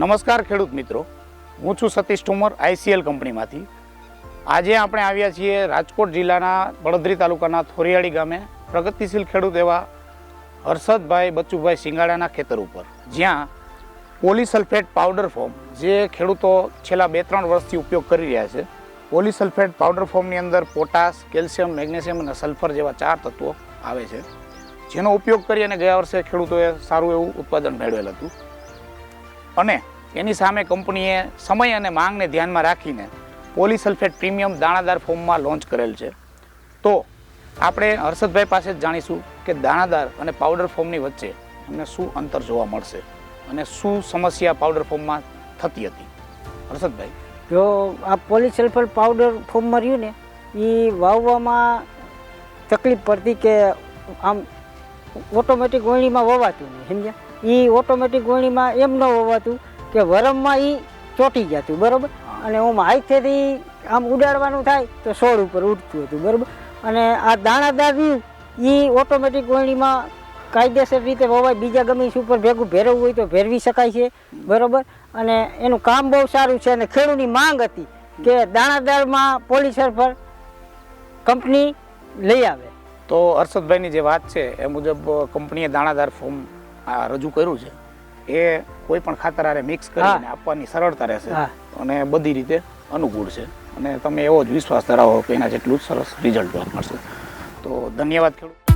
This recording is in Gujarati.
નમસ્કાર ખેડૂત મિત્રો. હું છું સતીશ ઠુમર, આઈસીએલ કંપનીમાંથી. આજે આપણે આવ્યા છીએ રાજકોટ જિલ્લાના બળદરી તાલુકાના થોરિયાળી ગામે પ્રગતિશીલ ખેડૂત એવા હર્ષદભાઈ બચ્ચુભાઈ સિંગાડાના ખેતર ઉપર, જ્યાં પોલીસલ્ફેટ પાવડર ફોર્મ જે ખેડૂતો છેલ્લા બે ત્રણ વર્ષથી ઉપયોગ કરી રહ્યા છે, પોલીસલ્ફેટ પાવડર ફોર્મની અંદર પોટાશ, કેલ્શિયમ, મેગ્નેશિયમ અને સલ્ફર જેવા ચાર તત્વો આવે છે. જેનો ઉપયોગ કરી અને ગયા વર્ષે ખેડૂતોએ સારું એવું ઉત્પાદન મેળવેલ હતું. અને એની સામે કંપનીએ સમય અને માંગને ધ્યાનમાં રાખીને પોલિસલ્ફેટ પ્રીમિયમ દાણાદાર ફોર્મમાં લોન્ચ કરેલ છે. તો આપણે હર્ષદભાઈ પાસે જ જાણીશું કે દાણાદાર અને પાવડર ફોર્મની વચ્ચે અમને શું અંતર જોવા મળશે અને શું સમસ્યા પાવડર ફોર્મમાં થતી હતી. હર્ષદભાઈ. જો આ પોલિસલ્ફેટ પાવડર ફોર્મમાં રહ્યું ને એ વાવવામાં તકલીફ પડતી કે આમ ઓટોમેટિક વણીમાં વવાતું નહીં સમજ્યા? એ ઓટોમેટિક વણીમાં એમ ન વવાતું કે વરમમાં એ ચોંટી જતું બરાબર? અને ઓમાં હાથેથી આમ ઉડાડવાનું થાય તો છોડ ઉપર ઉડતું હતું બરાબર? અને આ દાણાદાર રહ્યું એ ઓટોમેટિક વણીમાં કાયદેસર રીતે વવાય બીજા ગમે ઉપર ભેગું ભેરવવું હોય તો ભેરવી શકાય છે બરાબર? અને એનું કામ બહુ સારું છે અને ખેડૂતની માંગ હતી કે દાણાદારમાં પોલીસર પર કંપની લઈ આવે. તો હર્ષદભાઈની જે વાત છે એ મુજબ કંપનીએ દાણાદાર ફોર્મ આ રજૂ કર્યું છે. એ કોઈ પણ ખાતર હારે મિક્સ કરીને આપવાની સરળતા રહેશે અને બધી રીતે અનુકૂળ છે. અને તમે એવો જ વિશ્વાસ ધરાવો કે એના જેટલું જ સરસ રિઝલ્ટ મળશે. તો ધન્યવાદ ખેડૂત.